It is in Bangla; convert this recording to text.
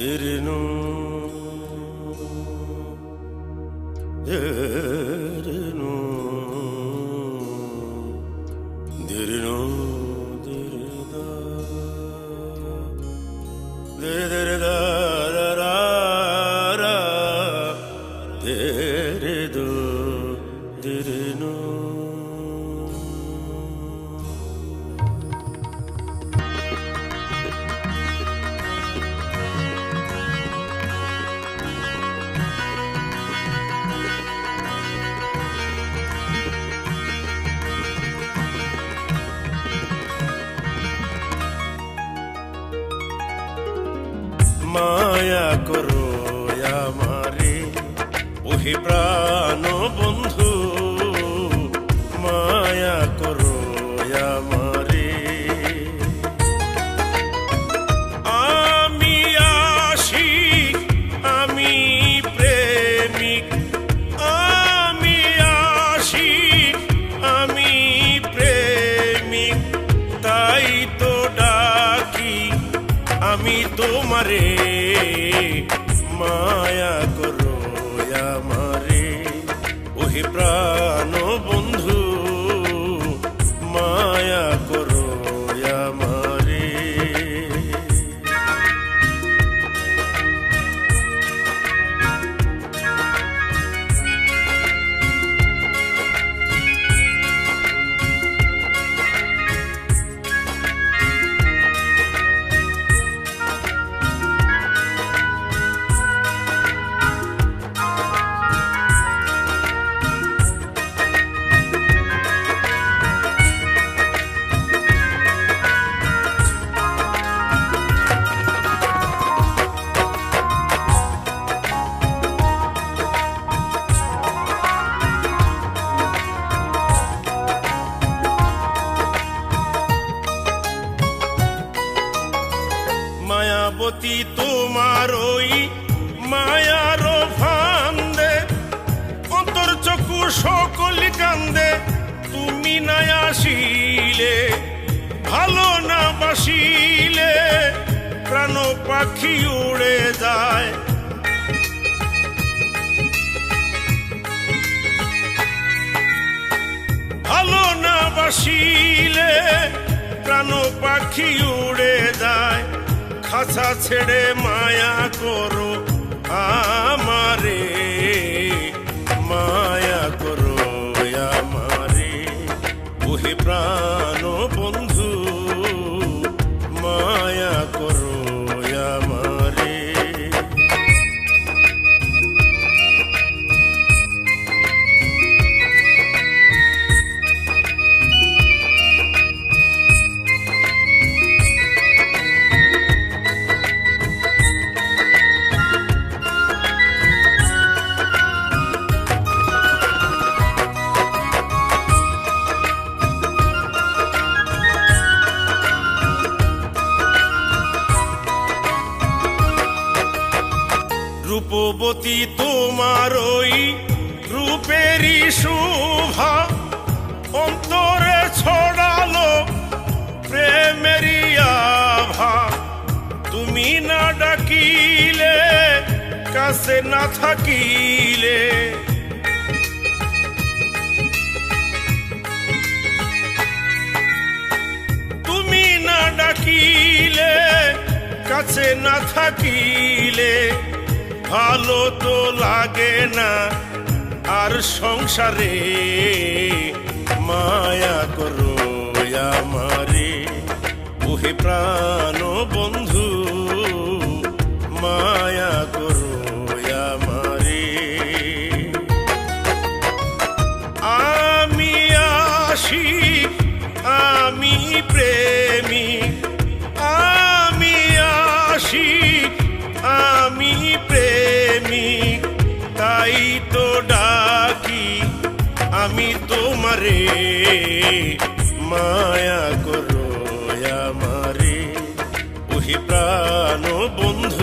Dirinu Dirinu Dirinu Dirinu Dirinu Dirinu Dirinu Dirinu মায়া করো আমারে। ওহে প্রাণ মায়াবতী তোমার ওই মায়ার ফান্দে, অন্তর চকু সকল কান্দে, তুমি না আসিলে, ভালো না বাসিলে, প্রাণ পাখি উড়ে যায়। ভালো না বাসিলে, প্রাণ পাখি খাঁচা ছেড়ে মায়া করো। আমারে রূপবতী তোমার ওই রূপেরই শোভা অন্তরে ছড়ালো প্রেমেরই আভা। তুমি না ডাকিলে, কাছে না থাকিলে। তুমি না ডাকিলে, কাছে না থাকিলে। ভালো তো লাগে না আর সংসারে মায়া করো আমারে। ওহে প্রাণ বন্ধু আমি তোমারে মায়া করো আমারে। ওহি প্রাণ বন্ধু